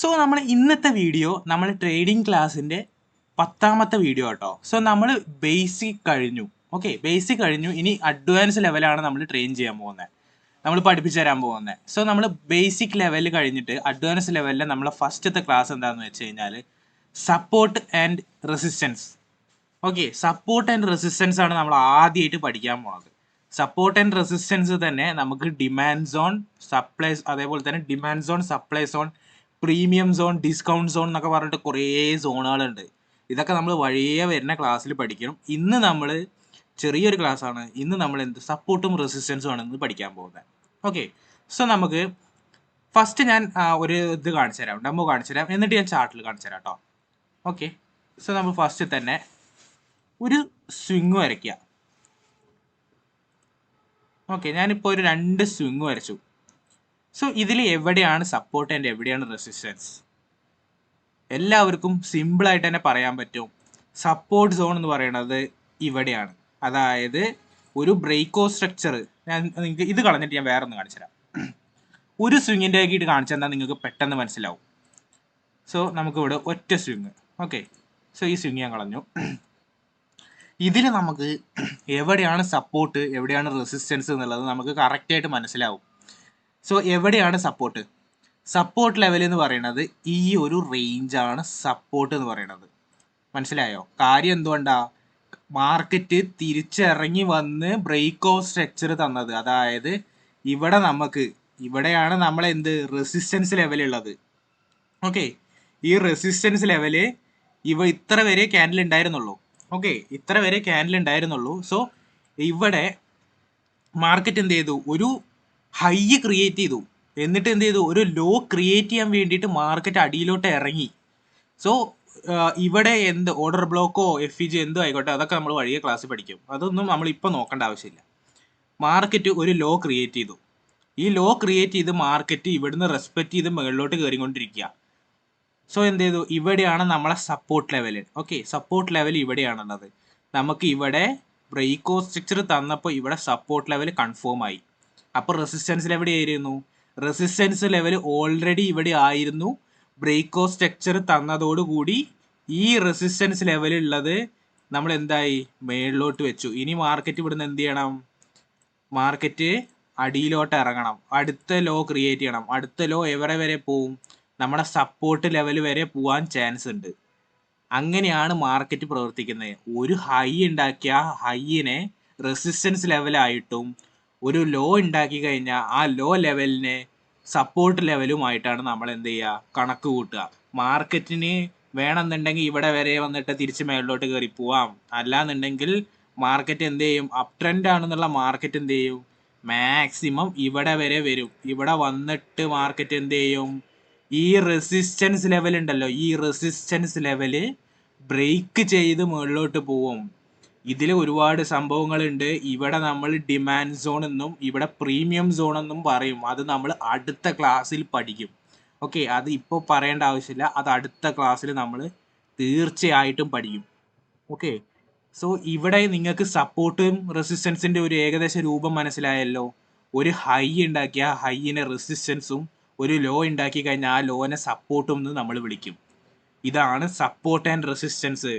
So നമ്മൾ ഇന്നത്തെ video നമ്മൾ ട്രേഡിംഗ് ക്ലാസ്സിന്റെ പത്താമത്തെ വീഡിയോ കേട്ടോ സോ നമ്മൾ ബേസിക് കഴിഞ്ഞു. ഓക്കെ ബേസിക് കഴിഞ്ഞു. ഇനി അഡ്വാൻസ് ലെവലാണ് നമ്മൾ ട്രെയിൻ ചെയ്യാൻ പോകുന്നത്. നമ്മൾ പഠിപ്പിച്ചു തരാൻ പോകുന്നത്. സോ നമ്മൾ ബേസിക് ലെവൽ കഴിഞ്ഞിട്ട് അഡ്വാൻസ് ലെവലിൽ നമ്മളെ ഫസ്റ്റത്തെ ക്ലാസ് എന്താണെന്ന് വെച്ച് കഴിഞ്ഞാൽ support and resistance okay support and resistance ആണ് നമ്മൾ ആദ്യമായിട്ട് പഠിക്കാൻ പോണത്. സപ്പോർട്ട് ആൻഡ് റെസിസ്റ്റൻസ് തന്നെ നമുക്ക് ഡിമാൻഡ് സോൺ സപ്ലൈസ് അതേപോലെ തന്നെ demand zone supply zone premium zone discount zone എന്നൊക്കെ പറഞ്ഞിട്ട് കുറേ സോണുകളുണ്ട്. ഇതൊക്കെ നമ്മൾ വഴിയേ വരുന്ന ക്ലാസ്സിൽ പഠിക്കണം. ഇന്ന് നമ്മൾ ചെറിയൊരു ക്ലാസ്സാണ്. ഇന്ന് നമ്മൾ എന്ത് സപ്പോർട്ടും റെസിസ്റ്റൻസും ആണ് ഇന്ന് പഠിക്കാൻ പോകുന്നത്. ഓക്കെ. സോ നമുക്ക് ഫസ്റ്റ് ഞാൻ ഒരു ഇത് കാണിച്ചു തരാം. ഡെമോ കാണിച്ചു തരാം. എന്നിട്ട് ഞാൻ ചാർട്ടിൽ കാണിച്ചു തരാം കേട്ടോ ഓക്കെ. സോ നമ്മൾ ഫസ്റ്റ് തന്നെ ഒരു സ്വിങ് വരയ്ക്കുക. ഓക്കെ. ഞാനിപ്പോൾ ഒരു രണ്ട് സ്വിങ് വരച്ചു. സോ ഇതിൽ എവിടെയാണ് സപ്പോർട്ട് ആൻഡ് എവിടെയാണ് റെസിസ്റ്റൻസ് എല്ലാവർക്കും സിമ്പിളായിട്ട് തന്നെ പറയാൻ പറ്റും. സപ്പോർട്ട് സോൺ എന്ന് പറയുന്നത് ഇവിടെയാണ്. അതായത് ഒരു ബ്രേക്കോ സ്ട്രക്ചർ ഞാൻ നിങ്ങൾക്ക് ഇത് കളഞ്ഞിട്ട് ഞാൻ വേറെ ഒന്ന് കാണിച്ചു തരാം. ഒരു സ്വിങ്ങിന്റെ ആക്കിയിട്ട് കാണിച്ചു തന്നാൽ നിങ്ങൾക്ക് പെട്ടെന്ന് മനസ്സിലാവും. സോ നമുക്കിവിടെ ഒറ്റ സ്വിങ് ഓക്കെ സോ ഈ സ്വിങ് ഞാൻ കളഞ്ഞു. ഇതിൽ നമുക്ക് എവിടെയാണ് സപ്പോർട്ട് എവിടെയാണ് റെസിസ്റ്റൻസ് എന്നുള്ളത് നമുക്ക് കറക്റ്റായിട്ട് മനസ്സിലാവും. സോ എവിടെയാണ് സപ്പോർട്ട് സപ്പോർട്ട് ലെവൽ എന്ന് പറയുന്നത് ഈ ഒരു റേഞ്ചാണ് സപ്പോർട്ട് എന്ന് പറയുന്നത്. മനസ്സിലായോ? കാര്യം എന്തുകൊണ്ടാ? മാർക്കറ്റ് തിരിച്ചിറങ്ങി വന്ന് ബ്രേക്ക് ഓഫ് സ്ട്രക്ചർ തന്നത്. അതായത് ഇവിടെ നമുക്ക് ഇവിടെയാണ് നമ്മൾ എന്ത് റെസിസ്റ്റൻസ് ലെവൽ ഉള്ളത്. ഓക്കെ ഈ റെസിസ്റ്റൻസ് ലെവൽ ഇവ ഇത്ര വരെ ക്യാൻഡിൽ ഉണ്ടായിരുന്നുള്ളൂ ഓക്കെ ഇത്ര വരെ ക്യാൻഡിൽ ഉണ്ടായിരുന്നുള്ളൂ സോ ഇവിടെ മാർക്കറ്റ് എന്ത് ചെയ്തു? ഒരു ഹൈ ക്രിയേറ്റ് ചെയ്തു. എന്നിട്ട് എന്ത് ചെയ്തു? ഒരു ലോ ക്രിയേറ്റ് ചെയ്യാൻ വേണ്ടിയിട്ട് മാർക്കറ്റ് അടിയിലോട്ട് ഇറങ്ങി. സോ ഇവിടെ എന്ത് ഓർഡർ ബ്ലോക്കോ എഫ് ഇ ജി എന്തോ ആയിക്കോട്ടെ അതൊക്കെ നമ്മൾ വഴിയെ ക്ലാസ്സിൽ പഠിക്കും. അതൊന്നും നമ്മൾ ഇപ്പോൾ നോക്കേണ്ട ആവശ്യമില്ല. മാർക്കറ്റ് ഒരു ലോ ക്രിയേറ്റ് ചെയ്തു. ഈ ലോ ക്രിയേറ്റ് ചെയ്ത് മാർക്കറ്റ് ഇവിടുന്ന് റെസ്പെക്ട് ചെയ്ത് മുകളിലോട്ട് കയറിക്കൊണ്ടിരിക്കുക സോ എന്ത് ചെയ്തു? ഇവിടെയാണ് നമ്മളെ support level okay support level ഇവിടെയാണുള്ളത്. നമുക്ക് ഇവിടെ ബ്രേക്കോ സ്ട്രക്ചർ തന്നപ്പോൾ ഇവിടെ സപ്പോർട്ട് ലെവൽ കൺഫേം ആയി. അപ്പോൾ റെസിസ്റ്റൻസ് ലെവൽ എവിടെയായിരുന്നു റെസിസ്റ്റൻസ് ലെവൽ ഓൾറെഡി ഇവിടെ ആയിരുന്നു. ബ്രേക്കോ സ്ട്രക്ചർ തന്നതോടുകൂടി ഈ റെസിസ്റ്റൻസ് ലെവൽ ഉള്ളത് നമ്മൾ എന്തായി? മേളിലോട്ട് വെച്ചു. ഇനി മാർക്കറ്റ് ഇവിടുന്ന് എന്ത് ചെയ്യണം? മാർക്കറ്റ് അടിയിലോട്ട് ഇറങ്ങണം. അടുത്ത ലോ ക്രിയേറ്റ് ചെയ്യണം. അടുത്ത ലോ എവിടെ വരെ പോവും? നമ്മുടെ സപ്പോർട്ട് ലെവൽ വരെ പോവാൻ ചാൻസ് ഉണ്ട്. അങ്ങനെയാണ് മാർക്കറ്റ് പ്രവർത്തിക്കുന്നത്. ഒരു ഹൈ ഉണ്ടാക്കിയ ഹൈയിനെ റെസിസ്റ്റൻസ് ലെവലായിട്ടും ഒരു ലോ ഉണ്ടാക്കി കഴിഞ്ഞാൽ ആ ലോ ലെവലിനെ സപ്പോർട്ട് ലെവലുമായിട്ടാണ് നമ്മൾ എന്ത് ചെയ്യുക കണക്ക് കൂട്ടുക. മാർക്കറ്റിന് വേണമെന്നുണ്ടെങ്കിൽ ഇവിടെ വരെ വന്നിട്ട് തിരിച്ച് മേളിലോട്ട് കയറി പോവാം. അല്ലാന്നുണ്ടെങ്കിൽ മാർക്കറ്റ് എന്ത് ചെയ്യും? അപ് ട്രെൻഡ് ആണെന്നുള്ള മാർക്കറ്റ് എന്ത് ചെയ്യും? മാക്സിമം ഇവിടെ വരെ വരും. ഇവിടെ വന്നിട്ട് മാർക്കറ്റ് എന്ത് ചെയ്യും? ഈ റെസിസ്റ്റൻസ് ലെവൽ ഉണ്ടല്ലോ. ഈ റെസിസ്റ്റൻസ് ലെവൽ ബ്രേക്ക് ചെയ്ത് മുകളിലോട്ട് പോവും. ഇതിൽ ഒരുപാട് സംഭവങ്ങളുണ്ട്. ഇവിടെ നമ്മൾ ഡിമാൻഡ് സോൺ എന്നും ഇവിടെ പ്രീമിയം സോൺ എന്നും പറയും. അത് നമ്മൾ അടുത്ത ക്ലാസ്സിൽ പഠിക്കും. ഓക്കെ അത് ഇപ്പോൾ പറയേണ്ട ആവശ്യമില്ല. അത് അടുത്ത ക്ലാസ്സിൽ നമ്മൾ തീർച്ചയായിട്ടും പഠിക്കും. ഓക്കെ സോ ഇവിടെ നിങ്ങൾക്ക് സപ്പോർട്ടും റെസിസ്റ്റൻസിന്റെ ഒരു ഏകദേശ രൂപം മനസ്സിലായല്ലോ. ഒരു ഹൈ ഉണ്ടാക്കിയ ഹൈയിനെ റെസിസ്റ്റൻസും ഒരു ലോ ഉണ്ടാക്കി കഴിഞ്ഞാൽ ആ ലോനെ സപ്പോർട്ടും എന്ന് നമ്മൾ വിളിക്കും. ഇതാണ് സപ്പോർട്ട് ആൻഡ് റെസിസ്റ്റൻസ്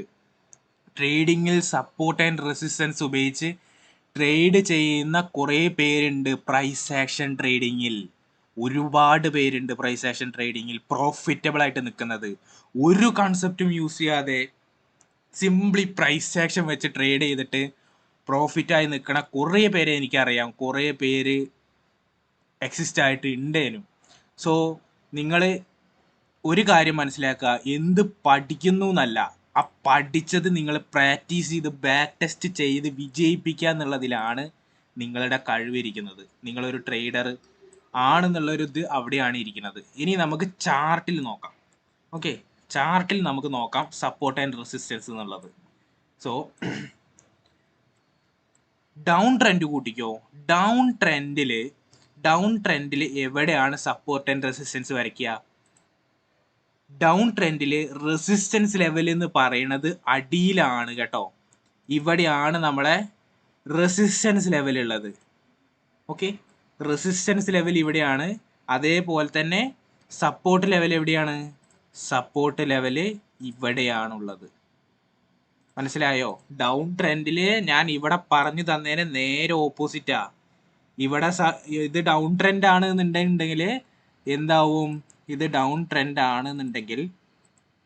ട്രേഡിങ്ങിൽ സപ്പോർട്ട് ആൻഡ് റെസിസ്റ്റൻസ് ഉപയോഗിച്ച് ട്രേഡ് ചെയ്യുന്ന കുറേ പേരുണ്ട് പ്രൈസ് ആക്ഷൻ ട്രേഡിങ്ങിൽ ഒരുപാട് പേരുണ്ട് പ്രൈസ് ആക്ഷൻ ട്രേഡിങ്ങിൽ പ്രോഫിറ്റബിൾ ആയിട്ട് നിൽക്കുന്നത്. ഒരു കൺസെപ്റ്റും യൂസ് ചെയ്യാതെ സിംപ്ലി പ്രൈസ് ആക്ഷൻ വെച്ച് ട്രേഡ് ചെയ്തിട്ട് പ്രോഫിറ്റായി നിൽക്കണ കുറേ പേരെ എനിക്കറിയാം. കുറേ പേര് എക്സിസ്റ്റ് ആയിട്ട് ഉണ്ടേനും സോ നിങ്ങൾ ഒരു കാര്യം മനസ്സിലാക്കുക. എന്ത് പഠിക്കുന്നു എന്നല്ല. ആ പഠിച്ചത് നിങ്ങൾ പ്രാക്ടീസ് ചെയ്ത് ബാക്ക് ടെസ്റ്റ് ചെയ്ത് വിജയിപ്പിക്കുക എന്നുള്ളതിലാണ് നിങ്ങളുടെ കഴിവിരിക്കുന്നത്. നിങ്ങളൊരു ട്രേഡർ ആണെന്നുള്ളൊരു ഇത് അവിടെയാണ് ഇരിക്കുന്നത്. ഇനി നമുക്ക് ചാർട്ടിൽ നോക്കാം. ഓക്കെ ചാർട്ടിൽ നമുക്ക് നോക്കാം സപ്പോർട്ട് ആൻഡ് റെസിസ്റ്റൻസ് എന്നുള്ളത്. സോ ഡൗൺ ട്രെൻഡ് കൂട്ടിക്കോ? ഡൗൺ ട്രെൻഡിൽ ഡൗൺ ട്രെൻഡിൽ എവിടെയാണ് സപ്പോർട്ട് ആൻഡ് റെസിസ്റ്റൻസ് വരയ്ക്കുക? ഡൗൺ ട്രെൻഡിൽ റെസിസ്റ്റൻസ് ലെവൽ എന്ന് പറയുന്നത് അടിയിലാണ് കേട്ടോ. ഇവിടെയാണ് നമ്മളെ റെസിസ്റ്റൻസ് ലെവൽ ഉള്ളത്. ഓക്കെ റെസിസ്റ്റൻസ് ലെവൽ ഇവിടെയാണ്. അതേപോലെ തന്നെ സപ്പോർട്ട് ലെവൽ എവിടെയാണ്? സപ്പോർട്ട് ലെവൽ ഇവിടെയാണുള്ളത്. മനസ്സിലായോ? ഡൗൺ ട്രെൻഡിൽ ഞാൻ ഇവിടെ പറഞ്ഞു തന്നതിന് നേരെ ഓപ്പോസിറ്റാ ഇവിടെ ഇത് ഡൗൺ ട്രെൻഡ് ആണ് എന്നുണ്ടെങ്കിൽ എന്താവും? ഇത് ഡൗൺ ട്രെൻഡ് ആണെന്നുണ്ടെങ്കിൽ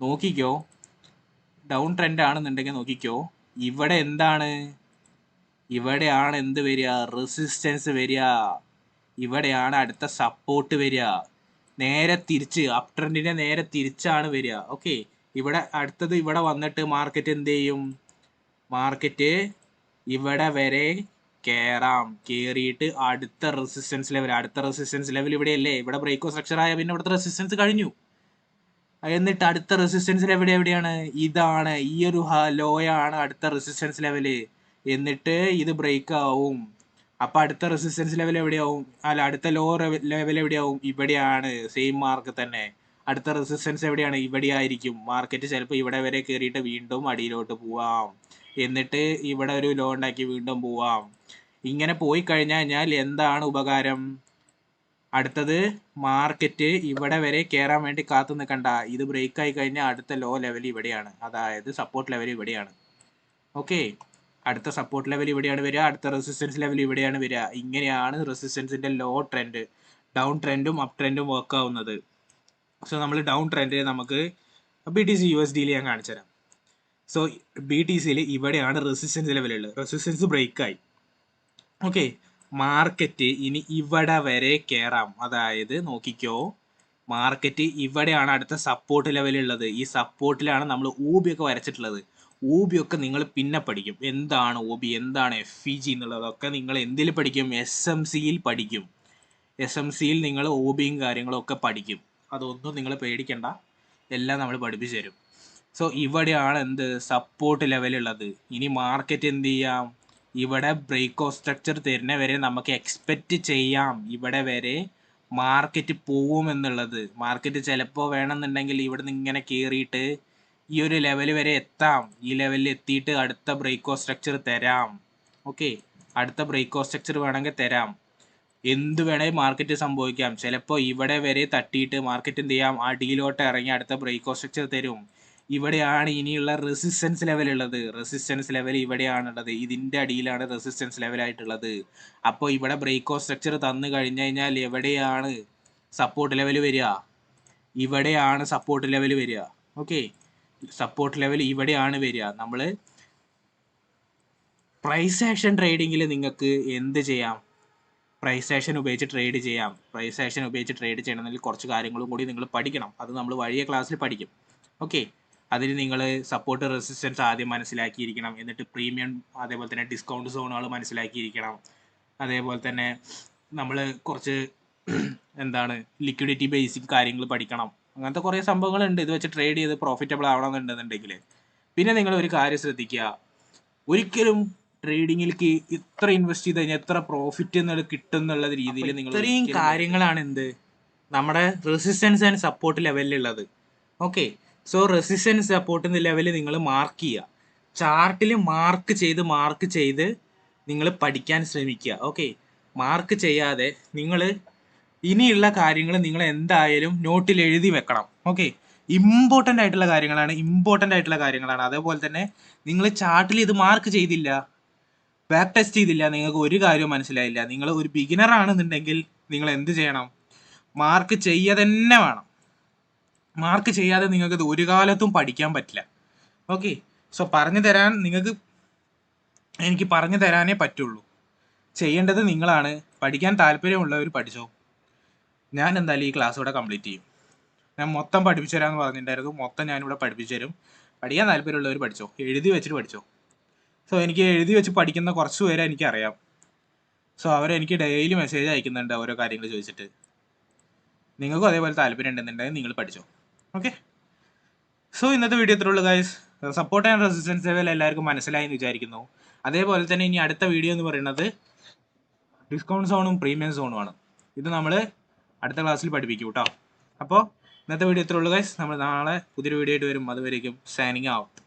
നോക്കിക്കോ. ഡൗൺ ട്രെൻഡ് ആണെന്നുണ്ടെങ്കിൽ നോക്കിക്കോ. ഇവിടെ എന്താണ്? ഇവിടെയാണ് എന്ത് വരിക? റെസിസ്റ്റൻസ് വരിക. ഇവിടെയാണ് അടുത്ത സപ്പോർട്ട് വരിക. നേരെ തിരിച്ച് അപ് ട്രെൻഡിനെ നേരെ തിരിച്ചാണ് വരിക. ഓക്കെ ഇവിടെ അടുത്തത് ഇവിടെ വന്നിട്ട് മാർക്കറ്റ് എന്ത് ചെയ്യും? മാർക്കറ്റ് ഇവിടെ വരെ കയറാം കയറിയിട്ട് അടുത്ത റെസിസ്റ്റൻസ് ലെവൽ അടുത്ത റെസിസ്റ്റൻസ് ലെവൽ ഇവിടെയല്ലേ? ഇവിടെ ബ്രേക്കോ സ്ട്രക്ചർ ആയ പിന്നെ ഇവിടുത്തെ റെസിസ്റ്റൻസ് കഴിഞ്ഞു. എന്നിട്ട് അടുത്ത റെസിസ്റ്റൻസ് ലെവൽ എവിടെയാണ്? ഇതാണ് ഈ ഒരു ലോയാണ് അടുത്ത റെസിസ്റ്റൻസ് ലെവൽ എന്നിട്ട് ഇത് ബ്രേക്ക് ആവും. അപ്പൊ അടുത്ത റെസിസ്റ്റൻസ് ലെവൽ എവിടെയാവും? അല്ല അടുത്ത ലോ ലെവൽ എവിടെയാവും? ഇവിടെയാണ്. സെയിം മാർക്ക് തന്നെ. അടുത്ത റെസിസ്റ്റൻസ് എവിടെയാണ്? ഇവിടെ ആയിരിക്കും മാർക്കറ്റ് ചിലപ്പോൾ ഇവിടെ വരെ കയറിയിട്ട് വീണ്ടും അടിയിലോട്ട് പോവാം. എന്നിട്ട് ഇവിടെ ഒരു ലോ ഉണ്ടാക്കി വീണ്ടും പോവാം. ഇങ്ങനെ പോയി കഴിഞ്ഞു കഴിഞ്ഞാൽ എന്താണ് ഉപകാരം? അടുത്തത് മാർക്കറ്റ് ഇവിടെ വരെ കയറാൻ വേണ്ടി കാത്തു നിൽക്കണ്ട. ഇത് ബ്രേക്ക് ആയി കഴിഞ്ഞാൽ അടുത്ത ലോ ലെവൽ ഇവിടെയാണ്. അതായത് സപ്പോർട്ട് ലെവൽ ഇവിടെയാണ്. ഓക്കെ അടുത്ത സപ്പോർട്ട് ലെവൽ ഇവിടെയാണ് വരിക. അടുത്ത റെസിസ്റ്റൻസ് ലെവൽ ഇവിടെയാണ് വരിക. ഇങ്ങനെയാണ് റെസിസ്റ്റൻസിന്റെ ലോ ട്രെൻഡ് ഡൗൺ ട്രെൻഡും അപ് ട്രെൻഡും വർക്ക് ആവുന്നത്. സോ നമ്മൾ ഡൗൺ ട്രെൻഡിനെ നമുക്ക് B T C U S ഡിയിൽ ഞാൻ കാണിച്ചു തരാം സോ ബി ടി സിയിൽ ഇവിടെയാണ് റെസിസ്റ്റൻസ് ലെവൽ ഉള്ളത്. റെസിസ്റ്റൻസ് ബ്രേക്ക് ആയി. ഓക്കെ മാർക്കറ്റ് ഇനി ഇവിടെ വരെ കയറാം അതായത് നോക്കിക്കോ. മാർക്കറ്റ് ഇവിടെയാണ് അടുത്ത സപ്പോർട്ട് ലെവൽ ഉള്ളത്. ഈ സപ്പോർട്ടിലാണ് നമ്മൾ ഊബിയൊക്കെ വരച്ചിട്ടുള്ളത്. ഊബിയൊക്കെ നിങ്ങൾ പിന്നെ പഠിക്കും. എന്താണ് ഊബി? എന്താണ് എഫ് ഇ ജി എന്നുള്ളതൊക്കെ നിങ്ങൾ എന്തിൽ പഠിക്കും? എസ് എം സിയിൽ പഠിക്കും. എസ് എം സിയിൽ നിങ്ങൾ ഓബിയും കാര്യങ്ങളൊക്കെ പഠിക്കും. അതൊന്നും നിങ്ങൾ പേടിക്കണ്ട. എല്ലാം നമ്മൾ പഠിപ്പിച്ചു തരും. സോ ഇവിടെയാണ് എന്ത് സപ്പോർട്ട് ലെവൽ ഉള്ളത്. ഇനി മാർക്കറ്റ് എന്ത് ചെയ്യാം? ഇവിടെ ബ്രേക്ക് ഓഫ് സ്ട്രക്ചർ തരുന്ന വരെ നമുക്ക് എക്സ്പെക്റ്റ് ചെയ്യാം. ഇവിടെ വരെ മാർക്കറ്റ് പോവും എന്നുള്ളത്. മാർക്കറ്റ് ചിലപ്പോൾ വേണമെന്നുണ്ടെങ്കിൽ ഇവിടെ നിന്ന് ഇങ്ങനെ കയറിയിട്ട് ഈ ഒരു ലെവൽ വരെ എത്താം. ഈ ലെവലിൽ എത്തിയിട്ട് അടുത്ത ബ്രേക്ക് ഓഫ് സ്ട്രക്ചർ തരാം. ഓക്കെ അടുത്ത ബ്രേക്ക് ഓഫ് സ്ട്രക്ചർ വേണമെങ്കിൽ തരാം. എന്ത് വേണേൽ മാർക്കറ്റ് സംഭവിക്കാം. ചിലപ്പോൾ ഇവിടെ വരെ തട്ടിയിട്ട് മാർക്കറ്റ് എന്ത് ചെയ്യാം? അടിയിലോട്ട് ഇറങ്ങി അടുത്ത ബ്രേക്ക് ഓഫ് സ്ട്രക്ചർ തരും. ഇവിടെയാണ് ഇനിയുള്ള റെസിസ്റ്റൻസ് ലെവൽ ഉള്ളത്. റെസിസ്റ്റൻസ് ലെവൽ ഇവിടെയാണുള്ളത്. ഇതിന്റെ അടിയിലാണ് റെസിസ്റ്റൻസ് ലെവൽ ആയിട്ടുള്ളത്. അപ്പോൾ ഇവിടെ ബ്രേക്ക് ഓഫ് സ്ട്രക്ചർ തന്നു കഴിഞ്ഞു കഴിഞ്ഞാൽ എവിടെയാണ് സപ്പോർട്ട് ലെവൽ വരിക? ഇവിടെയാണ് സപ്പോർട്ട് ലെവൽ വരിക. ഓക്കെ സപ്പോർട്ട് ലെവൽ ഇവിടെയാണ് വരിക. നമ്മൾ പ്രൈസ് ആക്ഷൻ ട്രേഡിങ്ങിൽ നിങ്ങൾക്ക് എന്ത് ചെയ്യാം? പ്രൈസ് ആക്ഷൻ ഉപയോഗിച്ച് ട്രേഡ് ചെയ്യാം. പ്രൈസ് ആക്ഷൻ ഉപയോഗിച്ച് ട്രേഡ് ചെയ്യണമെങ്കിൽ കുറച്ച് കാര്യങ്ങളും കൂടി നിങ്ങൾ പഠിക്കണം. അത് നമ്മൾ വഴിയ ക്ലാസ്സിൽ പഠിക്കും. ഓക്കെ അതിന് നിങ്ങൾ സപ്പോർട്ട് റെസിസ്റ്റൻസ് ആദ്യം മനസ്സിലാക്കിയിരിക്കണം. എന്നിട്ട് പ്രീമിയം അതേപോലെ തന്നെ ഡിസ്കൗണ്ട് സോണുകൾ മനസ്സിലാക്കിയിരിക്കണം. അതേപോലെ തന്നെ നമ്മൾ കുറച്ച് എന്താണ് ലിക്വിഡിറ്റി ബേസിക് കാര്യങ്ങൾ പഠിക്കണം. അങ്ങനത്തെ കുറേ സംഭവങ്ങളുണ്ട്. ഇത് വെച്ച് ട്രേഡ് ചെയ്ത് പ്രോഫിറ്റബിൾ ആവണമെന്നുണ്ടെന്നുണ്ടെങ്കിൽ. പിന്നെ നിങ്ങൾ ഒരു കാര്യം ശ്രദ്ധിക്കുക. ഒരിക്കലും ട്രേഡിങ്ങിലേക്ക് ഇത്ര ഇൻവെസ്റ്റ് ചെയ്ത് കഴിഞ്ഞാൽ എത്ര പ്രോഫിറ്റ് എന്നുള്ളത് കിട്ടും എന്നുള്ള രീതിയിൽ നിങ്ങൾ ഇത്രയും കാര്യങ്ങളാണ് എന്ത്? നമ്മുടെ resistance and support ലെവലിലുള്ളത് okay so resistance support level നിങ്ങൾ മാർക്ക് ചെയ്യുക. ചാർട്ടിൽ മാർക്ക് ചെയ്ത് മാർക്ക് ചെയ്ത് നിങ്ങൾ പഠിക്കാൻ ശ്രമിക്കുക. ഓക്കെ മാർക്ക് ചെയ്യാതെ നിങ്ങൾ ഇനിയുള്ള കാര്യങ്ങൾ നിങ്ങൾ എന്തായാലും നോട്ടിൽ എഴുതി വെക്കണം. ഓക്കെ ഇമ്പോർട്ടന്റ് ആയിട്ടുള്ള കാര്യങ്ങളാണ് ഇമ്പോർട്ടന്റ് ആയിട്ടുള്ള കാര്യങ്ങളാണ്. അതേപോലെ തന്നെ നിങ്ങൾ ചാർട്ടിൽ ഇത് മാർക്ക് ചെയ്തില്ല ബാക്ക് ടെസ്റ്റ് ചെയ്തില്ല നിങ്ങൾക്ക് ഒരു കാര്യവും മനസ്സിലായില്ല. നിങ്ങൾ ഒരു ബിഗിനർ ആണെന്നുണ്ടെങ്കിൽ നിങ്ങൾ എന്ത് ചെയ്യണം? മാർക്ക് ചെയ്യുക തന്നെ വേണം. മാർക്ക് ചെയ്യാതെ നിങ്ങൾക്ക് ഇത് ഒരു കാലത്തും പഠിക്കാൻ പറ്റില്ല. ഓക്കെ സോ പറഞ്ഞു തരാൻ നിങ്ങൾക്ക് എനിക്ക് പറഞ്ഞു തരാനേ പറ്റുള്ളൂ. ചെയ്യേണ്ടത് നിങ്ങളാണ്. പഠിക്കാൻ താല്പര്യമുള്ളവർ പഠിച്ചോ. ഞാൻ എന്തായാലും ഈ ക്ലാസ് ഇവിടെ കംപ്ലീറ്റ് ചെയ്യും. ഞാൻ മൊത്തം പഠിപ്പിച്ചു തരാമെന്ന് പറഞ്ഞിട്ടുണ്ടായിരുന്നു. മൊത്തം ഞാനിവിടെ പഠിപ്പിച്ചു തരും. പഠിക്കാൻ താല്പര്യമുള്ളവർ പഠിച്ചോ. എഴുതി വെച്ചിട്ട് പഠിച്ചോ. സോ എനിക്ക് എഴുതി വെച്ച് പഠിക്കുന്ന കുറച്ച് പേരെ എനിക്കറിയാം. സോ അവരെനിക്ക് ഡെയിലി മെസ്സേജ് അയക്കുന്നുണ്ട് ഓരോ കാര്യങ്ങൾ ചോദിച്ചിട്ട്. നിങ്ങൾക്കും അതേപോലെ താല്പര്യം ഉണ്ടെന്നുണ്ടെങ്കിൽ നിങ്ങൾ പഠിച്ചോ. ഓക്കെ സോ ഇന്നത്തെ വീഡിയോ ഇത്രയുള്ളൂ guys support and resistance level എല്ലാവർക്കും മനസ്സിലായി എന്ന് വിചാരിക്കുന്നു. അതേപോലെ തന്നെ ഇനി അടുത്ത വീഡിയോ എന്ന് പറയുന്നത് ഡിസ്കൗണ്ട് സോണും പ്രീമിയം സോണുമാണ് ഇത് നമ്മൾ അടുത്ത ക്ലാസ്സിൽ പഠിപ്പിക്കും കേട്ടോ അപ്പോൾ ഇന്നത്തെ വീഡിയോ ഇത്രയുള്ളൂ ഗൈസ് നമ്മൾ നാളെ പുതിയൊരു വീഡിയോ ആയിട്ട് വരും. അതുവരേക്കും സൈനിങ് ഔട്ട്